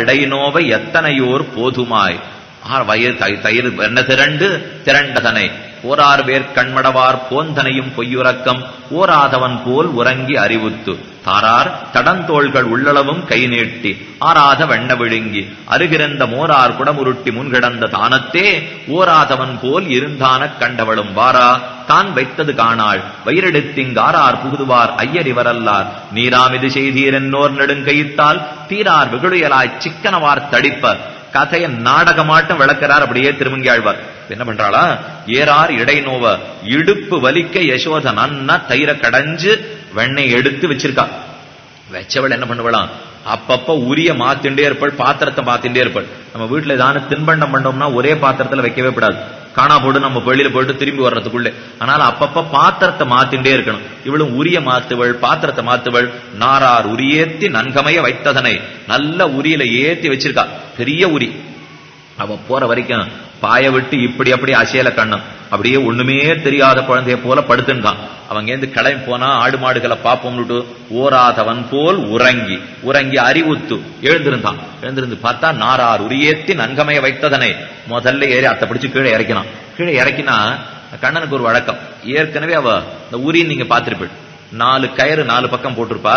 இடைநோவை எத்தனையோர் போதுமாய்? R வயிறு தயிர் என்ன திரண்டு திரண்டதனை. ஓரார் வேர் கண்மடவார் போந்தனையும் பொய்யுறக்கம். ஓராதவன் போல் உறங்கி அறிவுத்து. தாரார் தடந்தோள்கள் உள்ளளவும் கை நீட்டி. ஆராத வெண்ண விழுங்கி. அருகிருந்த மோரார் குடமுருட்டி முன்கிடந்த தானத்தே. ஓராதவன் போல் இருந்தானக் கண்டவளும் வாரா. தான் வைத்தது காணாள். வயிறெடுத்திங்காரார் புகுதுவார் ஐயறிவரல்லார். நீராமிது செய்தீரென்னோர் நெடுங்கையித்தால். தீரார் வெகுளியலாய் சிக்கனவார் தடிப்ப கதையை நாடகமாட்டம் விளக்கிறார் அப்படியே திருமங்கியாழ்வார். என்ன பண்றாளா? ஏறார் இடைநோவ இடுப்பு வலிக்க யசோத நன்னா தயிர கடைஞ்சு வெண்ணெய் எடுத்து வச்சிருக்கா. வச்சவள் என்ன பண்ணுவலாம் அப்பப்ப உரிய மாத்திண்டே இருப்பாள் பாத்திரத்தை மாத்திண்டே இருப்பாள். நம்ம வீட்டுல ஏதாவது தின்பண்டம் பண்ணோம்னா ஒரே பாத்திரத்துல வைக்கவே கூடாது. காணா போடு நம்ம வெளியில போயிட்டு திரும்பி வர்றதுக்குள்ளே. ஆனால் அப்பப்ப பாத்திரத்தை மாத்திண்டே இருக்கணும். இவளும் உரிய மாத்துவள் பாத்திரத்தை மாத்துவள். நாரார் உரியேத்தி நன்கமைய வைத்ததனை. நல்ல உரியில ஏத்தி வச்சிருக்கா. பெரிய உரி. அவன் போற வரைக்கும் பாய விட்டு இப்படி அப்படி அசையல கண்ணம். அப்படியே ஒண்ணுமே தெரியாத குழந்தைய போல படுத்துட்டான். அவங்க இருந்து கிளம்பி போனா ஆடு மாடுகளை பார்ப்போம்னுட்டு ஓராதவன் போல் உறங்கி உறங்கி அறிவுத்து எழுந்திருந்தான். எழுந்திருந்து பார்த்தா நாரார் உரியேத்தி நன்கமைய வைத்ததனை முதல்ல ஏறி அத்தை பிடிச்சு கீழே இறக்கினான். கீழே இறக்கினா கண்ணனுக்கு ஒரு வழக்கம். ஏற்கனவே அவ இந்த உரின்னு நீங்க பார்த்திருப்பீள் நாலு கயிறு நாலு பக்கம் போட்டிருப்பா.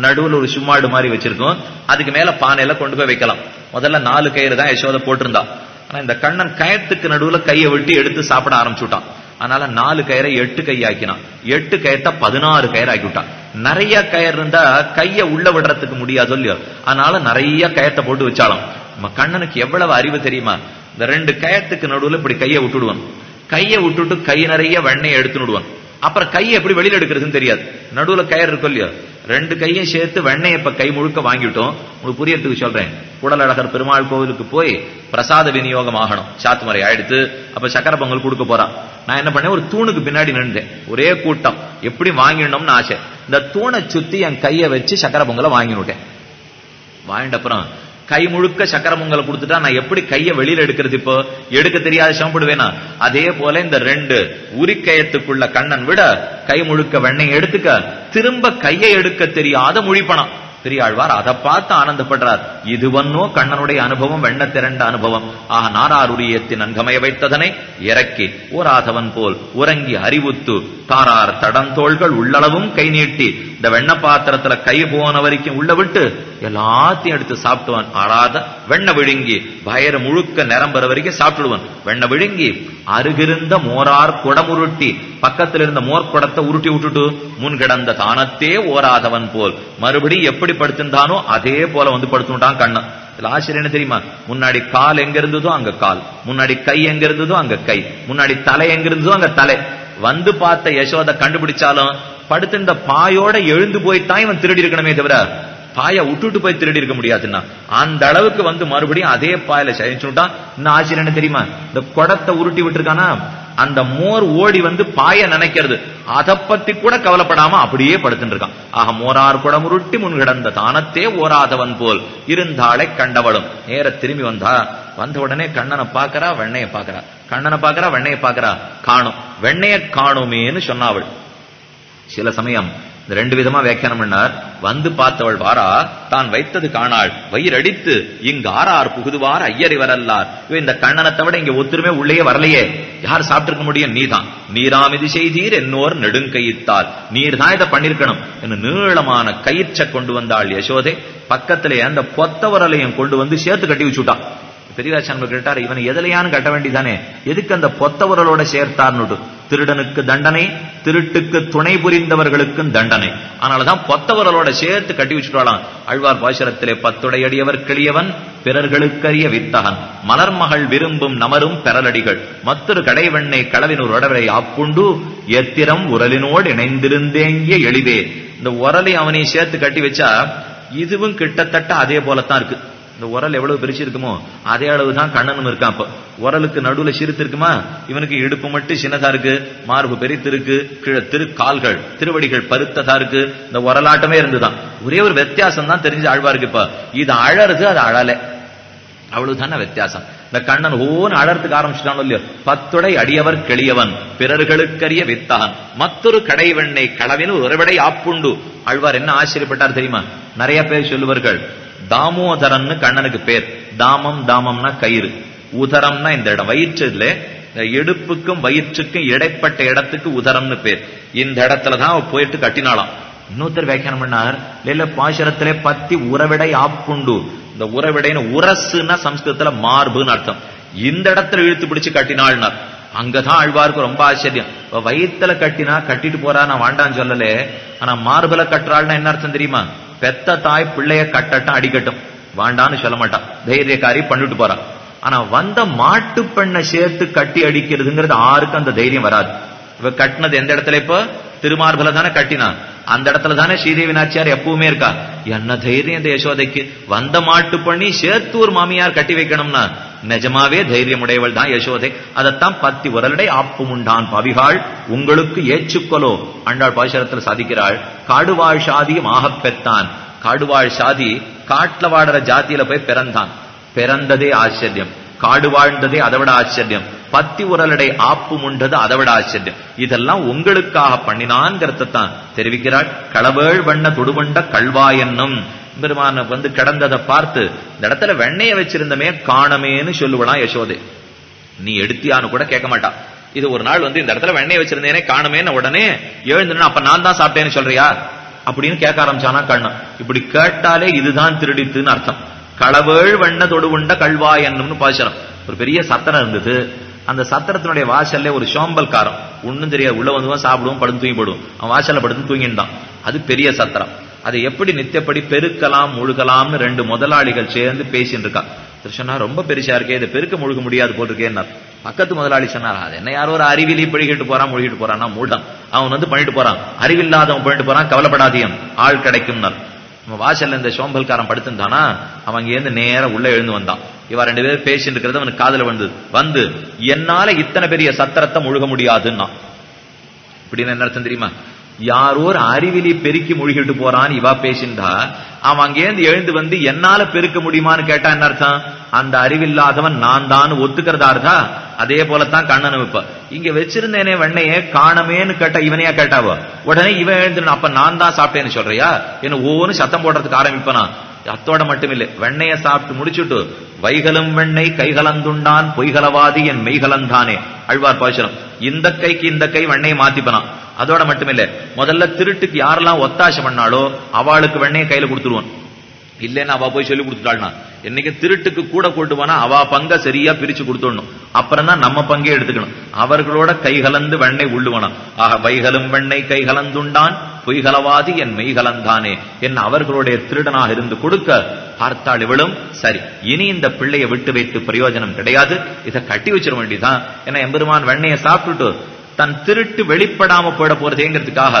நடுவுல ஒரு சும்மாடு மாதிரி வச்சிருக்கும். அதுக்கு மேல பானையில கொண்டு போய் வைக்கலாம். முதல்ல நாலு கயிறு தான் யசோத போட்டிருந்தா. ஆனா இந்த கண்ணன் கயத்துக்கு நடுவுல கையை விட்டு எடுத்து சாப்பிட ஆரம்பிச்சுட்டான். அதனால நாலு கயிறை எட்டு கையாக்கினான் எட்டு கயத்தை பதினாறு கயிறு ஆக்கி விட்டான் நிறைய கயிறு இருந்தா கைய உள்ள விடுறதுக்கு முடியாது இல்லையோ? அதனால நிறைய கயத்தை போட்டு வச்சாலும். நம்ம கண்ணனுக்கு எவ்வளவு அறிவு தெரியுமா? இந்த ரெண்டு கயத்துக்கு நடுவுல இப்படி கையை விட்டுடுவான். கையை விட்டுட்டு கை நிறைய வெண்ணையை எடுத்து விடுவான் அப்புறம் கையை எப்படி வெளியில எடுக்கிறதுன்னு தெரியாது. நடுவுல கயிறு இருக்கும் இல்லையோ? ரெண்டு கையும் சேர்த்து வெண்ணெய் இப்ப கை முழுக்க வாங்கிட்டோம். உங்களுக்கு புரியறதுக்கு சொல்றேன். குடலழகர் பெருமாள் கோவிலுக்கு போய் பிரசாத விநியோகம் ஆகணும். சாத்துமறை ஆயிடுத்து அப்ப சக்கரை பொங்கல் கொடுக்க போறான். நான் என்ன பண்ணேன்? ஒரு தூணுக்கு பின்னாடி நின்றேன். ஒரே கூட்டம். எப்படி வாங்கிடணும்னு ஆசை. இந்த தூணை சுத்தி என் கையை வச்சு சக்கரை பொங்கலை வாங்கினுட்டேன் வாங்கிட்ட அப்புறம் கை முழுக்க சக்கரம் உங்களை கொடுத்துட்டா நான் எப்படி கையை வெளியில எடுக்கிறது இப்போ? எடுக்க தெரியாத சம்படுவேனா அதே போல இந்த ரெண்டு உரிக்கயத்துக்குள்ள கண்ணன் விட கை முழுக்க வெண்ணெய் எடுத்துக்க திரும்ப கையை எடுக்க தெரியாத முழிப்பணம் பெரியாழ்வார் அதை பார்த்து ஆனந்தப்படுறார். இதுவன்னோ கண்ணனுடைய அனுபவம் வெண்ண திரண்ட அனுபவம். ஆக நாராருரியத்தின் நன்கமைய வைத்ததனை இறக்கி ஓராதவன் போல் உறங்கி அறிவுத்து தாரார் தடந்தோள்கள் உள்ளளவும் கை நீட்டி இந்த வெண்ண பாத்திரத்துல கை போன வரைக்கும் உள்ள விட்டு எல்லாத்தையும் எடுத்து சாப்பிட்டுவான். ஆறாத வெண்ண விழுங்கி வயறு முழுக்க நிரம்புற வரைக்கும் சாப்பிட்டுடுவான். வெண்ண விழுங்கி அருகிருந்த மோரார் குடமுருட்டி பக்கத்தில் இருந்த மோர் குடத்தை உருட்டி விட்டுட்டு முன் கிடந்த தானத்தே ஓராதவன் போல் மறுபடியும் எப்படி படுத்திருந்தானோ அதே போல வந்து படுத்துட்டான் கண்ணன் இதுல ஆசிரியர் என்ன தெரியுமா? முன்னாடி கால் எங்க இருந்ததோ அங்க கால் முன்னாடி கை எங்க இருந்ததோ அங்க கை முன்னாடி தலை எங்க இருந்ததோ அங்க தலை. வந்து பார்த்த யசோதை கண்டுபிடிச்சாலும் படுத்திருந்த பாயோட எழுந்து போய்தான் இவன் திருடி இருக்கணுமே தவிர பாய விட்டுட்டு போய் திருடி இருக்க முடியாதுன்னா அந்த அளவுக்கு வந்து மறுபடியும் அதே பாயில சகிச்சுட்டான் இன்னும் ஆச்சரியம் என்ன தெரியுமா? இந்த குடத்தை உருட்டி விட்டுருக்கானா? அந்த மோர் ஓடி வந்து பாய நினைக்கிறது. அதை பத்தி கூட கவலைப்படாம அப்படியே படுத்துட்டு இருக்கான். ஆக மோரார் குடம் உருட்டி முன் கிடந்த தானத்தே ஓராதவன் போல் இருந்தாளை கண்டவளும். நேர திரும்பி வந்தா வந்த உடனே கண்ணனை பாக்குறா வெண்ணைய பாக்குறா கண்ணனை பாக்குறா வெண்ணைய பாக்குறா காணும். வெண்ணைய காணுமேன்னு சொன்னாவள். சில சமயம் இந்த ரெண்டு விதமா வியாக்கியானம் பண்ணார். வந்து பார்த்தவள் வாரா தான் வைத்தது காணாள். வயிறடித்து இங்கு ஆறார் புகுதுவார் ஐயர் வரல்லார். இந்த கண்ணனத்தை விட இங்க ஒத்துருமே உள்ளே வரலையே. யார் சாப்பிட்டிருக்க முடியும்? நீதான். நீராமிதி செய்தீர் என்னோர் நெடுங்கையித்தால் நீர் தான் இதை பண்ணிருக்கணும். என்று நீளமான கயிற்ச கொண்டு வந்தாள் யசோதை. பக்கத்திலே அந்த பொத்தவரலையும் கொண்டு வந்து சேர்த்து கட்டி வச்சுட்டான் பெரியவாச்சான் கேட்டார் இவனை எதுலையான்னு கட்ட வேண்டிதானே எதுக்கு அந்த பொத்தவரலோட சேர்த்தார்னுட்டு. திருடனுக்கு தண்டனை திருட்டுக்கு துணை புரிந்தவர்களுக்கும் தண்டனை. அதனாலதான் பொத்தவர்களோட சேர்த்து கட்டி வச்சுட்டாலாம் அழ்வார் பாசுரத்திலே பத்துடையடியவர் கிளியவன் பிறர்களுக்கரிய வித்தகன். மலர்மகள் விரும்பும் நமரும் பெறலடிகள். மற்றொரு கடைவெண்ணை களவினூர் உடவரை ஆப்புண்டு எத்திரம் உரலினோடு இணைந்திருந்தேங்கிய எளிதே. இந்த உரலை அவனை சேர்த்து கட்டி வச்சா இதுவும் கிட்டத்தட்ட அதே போலத்தான் இருக்கு. இந்த உரல் எவ்வளவு பெருசு இருக்குமோ அதே அளவு தான் கண்ணனும் இருக்கான் அப்ப. உரலுக்கு நடுவுல சிறுத்து இருக்குமா? இவனுக்கு இடுப்பு மட்டும் சின்னதா இருக்கு மார்பு பெரித்து இருக்கு கீழே திரு கால்கள் திருவடிகள் பருத்ததா இருக்கு. இந்த உரலாட்டமே இருந்துதான். ஒரே ஒரு வித்தியாசம் தான் தெரிஞ்சு ஆழ்வாருக்கு இப்ப. இது அழறது அது அழலை. அவ்வளவுதான வித்தியாசம். இந்த கண்ணன் ஓன்னு அழறதுக்கு ஆரம்பிச்சிட்டானோ இல்லையோ. பத்துடை அடியவர் கெளியவன் பிறர்களுக்கரிய வித்தகன். மற்றொரு கடைவெண்ணை களவினு ஒருவடை ஆப்புண்டு. ஆழ்வார் என்ன ஆச்சரியப்பட்டார் தெரியுமா? நிறைய பேர் சொல்லுவார்கள் தாமோதரன் கண்ணனுக்கு பேர். தாமம் தாமம்னா கயிறு. உதரம்னா இந்த இடம். வயிற்றுல இந்த வயிற்றுக்கும் இடைப்பட்ட இடத்துக்கு உதரம்னு பேர். இந்த இடத்துலதான் அவ போயிட்டு கட்டினாளாம். இன்னொருத்தர் வியாக்கியானம் பண்ணார் இல்ல பாசுரத்திலே பத்தி உறவிடை ஆப்புண்டு. இந்த உறவிடைன்னு உரசுன்னா சம்ஸ்கிருதத்துல மார்புன்னு அர்த்தம். இந்த இடத்துல இழுத்து பிடிச்சு கட்டினாள்னார். அங்கதான் ஆழ்வாருக்கு ரொம்ப ஆச்சரியம். வயிற்றுல வயித்துல கட்டினா கட்டிட்டு போறா நான் வாண்டான்னு சொல்லல. ஆனா மார்புல கட்டுறாள்னா என்ன அர்த்தம் தெரியுமா? பெத்த தாய் பிள்ளைய கட்டட்டும் அடிக்கட்டும். வாண்டான்னு சொல்ல மாட்டான். தைரியக்காரி பண்ணிட்டு போறான் ஆனா வந்த மாட்டு பெண்ணை சேர்த்து கட்டி அடிக்கிறதுங்கிறது ஆருக்கும் அந்த தைரியம் வராது. இவ கட்டினது எந்த இடத்துல இப்போ? திருமார்பல தானே கட்டினா. அந்த இடத்துல தானே ஸ்ரீதேவி நாச்சியார் எப்பவுமே இருக்கா? என்ன தைரியம் இந்த யசோதைக்கு? வந்த மாட்டு பண்ணி சேத்தூர் மாமியார் கட்டி வைக்கணும்னா நிஜமாவே தைரியம் உடையவள் தான் யசோதை. அதைத்தான் பத்தி உரலடை ஆப்புமுண்டான் பவிகாள். உங்களுக்கு ஏச்சுக்கொலோ. அண்டாள் பாசுரத்தில் சாதிக்கிறாள். காடுவாழ் சாதியும் ஆகப் பெத்தான். காடுவாழ் சாதி காட்டுல வாடுற ஜாதியில போய் பிறந்தான். பிறந்ததே ஆச்சரியம். காடு வாழ்ந்ததே அதை விட ஆச்சரியம். பத்தி உரலடை ஆப்பு முண்டது அதை விட ஆச்சரியம் இதெல்லாம் உங்களுக்காக பண்ணினான்ங்கிறதான் தெரிவிக்கிறாள். களவேள் வண்ண தொடுவண்ட கல்வா என்னும் பெருமான வந்து கிடந்ததை பார்த்து இந்த இடத்துல வெண்ணைய வச்சிருந்தமே காணமேன்னு சொல்லுவலாம் யசோதை. நீ எடுத்தியான்னு கூட கேட்க மாட்டா. இது ஒரு நாள் வந்து இந்த இடத்துல வெண்ணெய் வச்சிருந்தேனே காணுமேன்னு உடனே எழுந்துனா அப்ப நான் தான் சாப்பிட்டேன்னு சொல்றியா? அப்படின்னு கேட்க ஆரம்பிச்சானா கண்ணன் இப்படி கேட்டாலே இதுதான் திருடித்துன்னு அர்த்தம். களவேள் வண்ண தொடுவுண்ட கல்வா என்னும்னு பாசனம் ஒரு பெரிய சத்தனம் இருந்தது. அந்த சத்திரத்தினுடைய வாசல்ல ஒரு சோம்பல் காரம் ஒண்ணும் தெரியாது. உள்ள வந்துவான் சாப்பிடுவோம் படுத்து தூங்கி போடுவோம் அவன் வாசல்ல படுத்து தூங்கிட்டான் அது பெரிய சத்திரம். அதை எப்படி நித்தியப்படி பெருக்கலாம் முழுகலாம்னு ரெண்டு முதலாளிகள் சேர்ந்து பேசிட்டு இருக்கா சொன்னா ரொம்ப பெருசா இருக்கே இதை பெருக்க முழுக முடியாது போல் இருக்கேன்னார் பக்கத்து முதலாளி சொன்னார் அது என்ன யாரோ ஒரு அறிவிலி பழிகிட்டு போறான் முழுகிட்டு போறான் மூடம் அவன் வந்து பண்ணிட்டு போறான். அறிவில்லாதவன் பண்ணிட்டு போறான் கவலைப்படாதீங்க ஆள் கிடைக்கும்னார். நம்ம வாசல்ல இந்த சோம்பல்காரன் படுத்திருந்தானா அவன் இங்கேருந்து நேரம் உள்ள எழுந்து வந்தான். இவன் ரெண்டு பேரும் பேசிட்டு இருக்கிறது அவனுக்கு காதல வந்தது வந்து என்னால இத்தனை பெரிய சத்திரத்தை முழுக முடியாதுன்னா. இப்படின்னு என்ன அர்த்தம் தெரியுமா? யாரோ ஒரு அறிவிலி பெருக்கி முழுகிட்டு போறான்னு இவா பேசிண்டா அவன் அங்கேருந்து எழுந்து வந்து என்னால பெருக்க முடியுமான்னு கேட்டா என்ன அர்த்தம்? அந்த அறிவில்லாதவன் நான் தான் ஒத்துக்கிறதா இருந்தா அதே போலத்தான் கண்ணன் வைப்ப இங்க வச்சிருந்தேனே வெண்ணையே காணமேன்னு கேட்டா இவனையா கேட்டாவோ? உடனே இவன் எழுந்து அப்ப நான் தான் சாப்பிட்டேன்னு சொல்றியா? என்ன ஒவ்வொன்னு சத்தம் போடுறதுக்கு ஆரம்பிப்பனா? அத்தோட மட்டுமில்லை. வெண்ணைய சாப்பிட்டு முடிச்சுட்டு வைகலும் வெண்ணெய் கைகலந்துண்டான் பொய்கலவாதி என் மெய்கலந்தானே. அழ்வார் பாசுரம். இந்த கைக்கு இந்த கை வெண்ணையை மாத்திப்பனான் அதோட மட்டுமில்லை. முதல்ல திருட்டுக்கு யாரெல்லாம் ஒத்தாசை பண்ணாலோ அவளுக்கு வெண்ணையை கையில கொடுத்துருவான் இல்லைன்னு அவ போய் சொல்லி கொடுத்துட்டாள்னா. என்னைக்கு திருட்டுக்கு கூட கூட்டு போனா அவ பங்க சரியா பிரிச்சு கொடுத்துடணும். அப்புறம் தான் நம்ம பங்கே எடுத்துக்கணும். அவர்களோட கைகலந்து வெண்ணை வெண்ணெய் உள்ளுவனம் ஆக வைகலும் வெண்ணை கைகலந்துண்டான் பொய்கலவாதி என் மெய்கலந்தானே என் அவர்களுடைய திருடனாக இருந்து கொடுக்க பார்த்தாள் இவளும். சரி இனி இந்த பிள்ளையை விட்டு வைத்து பிரயோஜனம் கிடையாது. இதை கட்டி வச்சிட வேண்டியதான் ஏன்னா எம்பெருமான் வெண்ணையை சாப்பிட்டுட்டு தன் திருட்டு வெளிப்படாம போயிட போறதேங்கிறதுக்காக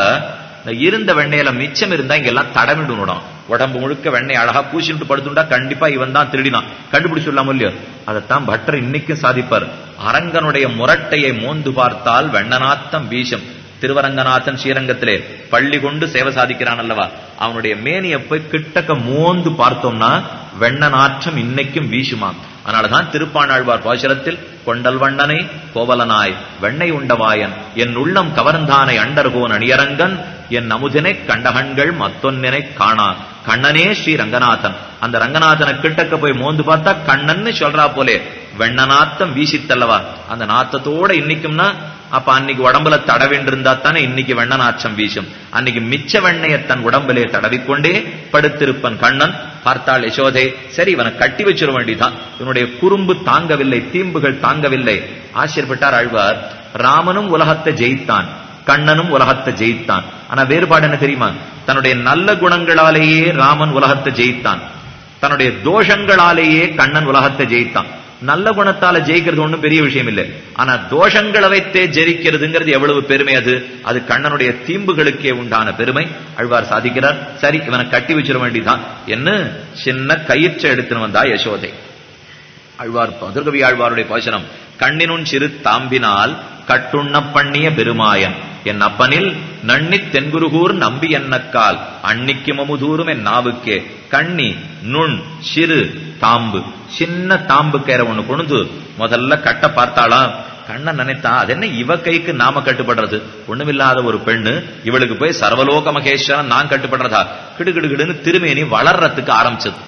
இருந்த வெண்ணையில மிச்சம் இருந்தா இங்க எல்லாம் தடமிடணும் உடம்பு முழுக்க வெண்ணெய் அழகா பூசிட்டு படுத்துட்டா கண்டிப்பா இவன் தான் திருடினான். கண்டுபிடிச்சு சொல்லாம இல்லையோ? அதைத்தான் பட்டர் இன்னைக்கும் சாதிப்பார். அரங்கனுடைய முரட்டையை மோந்து பார்த்தால் வெண்ணநாத்தம் வீசம். திருவரங்கநாதன் ஸ்ரீரங்கத்திலே பள்ளி கொண்டு சேவை சாதிக்கிறான் அல்லவா? அவனுடைய மேனியை போய் கிட்டக்க மோந்து பார்த்தோம்னா வெண்ண நாற்றம் இன்னைக்கும் வீசுமாம். அதனாலதான் திருப்பாணாழ்வார் பாசுரத்தில் கொண்டல் வண்ணனை கோவலனாய் வெண்ணை உண்டவாயன் என் உள்ளம் கவர்ந்தானை அண்டர்கோன் அணியரங்கன் என் அமுதினை கண்டகண்கள் மத்தொன்னினை காணான் கண்ணனே ஸ்ரீ ரங்கநாதன். அந்த ரங்கநாதனை கிட்டக்க போய் மோந்து பார்த்தா கண்ணன்னு சொல்றா போலே வெண்ணநாத்தம் வீசித்தல்லவா? அந்த நாத்தத்தோட இன்னைக்கும்னா அப்ப அன்னைக்கு உடம்புல தடவென்றிருந்தா தானே இன்னைக்கு வெண்ண நாச்சம் வீசும். அன்னைக்கு மிச்ச வெண்ணைய தன் உடம்பிலே தடவிக்கொண்டே படுத்திருப்பன் கண்ணன். பார்த்தாள் யசோதை சரி இவனை கட்டி வச்சிட வேண்டிதான். இவனுடைய குறும்பு தாங்கவில்லை தீம்புகள் தாங்கவில்லை. ஆசிரியப்பட்டார் ஆழ்வார். ராமனும் உலகத்தை ஜெயித்தான். கண்ணனும் உலகத்தை ஜெயித்தான். ஆனா வேறுபாடு என்ன தெரியுமா? தன்னுடைய நல்ல குணங்களாலேயே ராமன் உலகத்தை ஜெயித்தான். தன்னுடைய தோஷங்களாலேயே கண்ணன் உலகத்தை ஜெயித்தான். நல்ல குணத்தால ஜெயிக்கிறது ஒண்ணும் பெரிய விஷயம் இல்லை. ஆனா தோஷங்களை வைத்தே ஜெயிக்கிறதுங்கிறது எவ்வளவு பெருமை அது? அது கண்ணனுடைய தீம்புகளுக்கே உண்டான பெருமை. அழ்வார் சாதிக்கிறார் சரி இவனை கட்டி வச்சிட வேண்டிதான் என்ன? சின்ன கயிற்றை எடுத்துன்னு வந்தா யசோதை. அழ்வார் பதிர்கவி ஆழ்வாருடைய பாசனம் கண்ணினுன் சிறு தாம்பினால் கட்டுண்ண பண்ணிய பெருமாயன் என் அப்பனில் நன்னி தென்குருகூர் நம்பி என்னக்கால் அன்னிக்கு மமுதூரும் என் நாவுக்கே. கண்ணி நுண் சிறு தாம்பு. சின்ன தாம்பு கேர ஒண்ணு கொண்டு முதல்ல கட்ட பார்த்தாளாம். கண்ணன் நினைத்தா அது என்ன இவ கைக்கு நாம கட்டுப்படுறது? ஒண்ணுமில்லாத ஒரு பெண்ணு இவளுக்கு போய் சர்வலோக மகேஸ்வரன் நான் கட்டுப்படுறதா? கிடுகிடுகிடுன்னு திருமேனி வளர்றதுக்கு ஆரம்பிச்சது.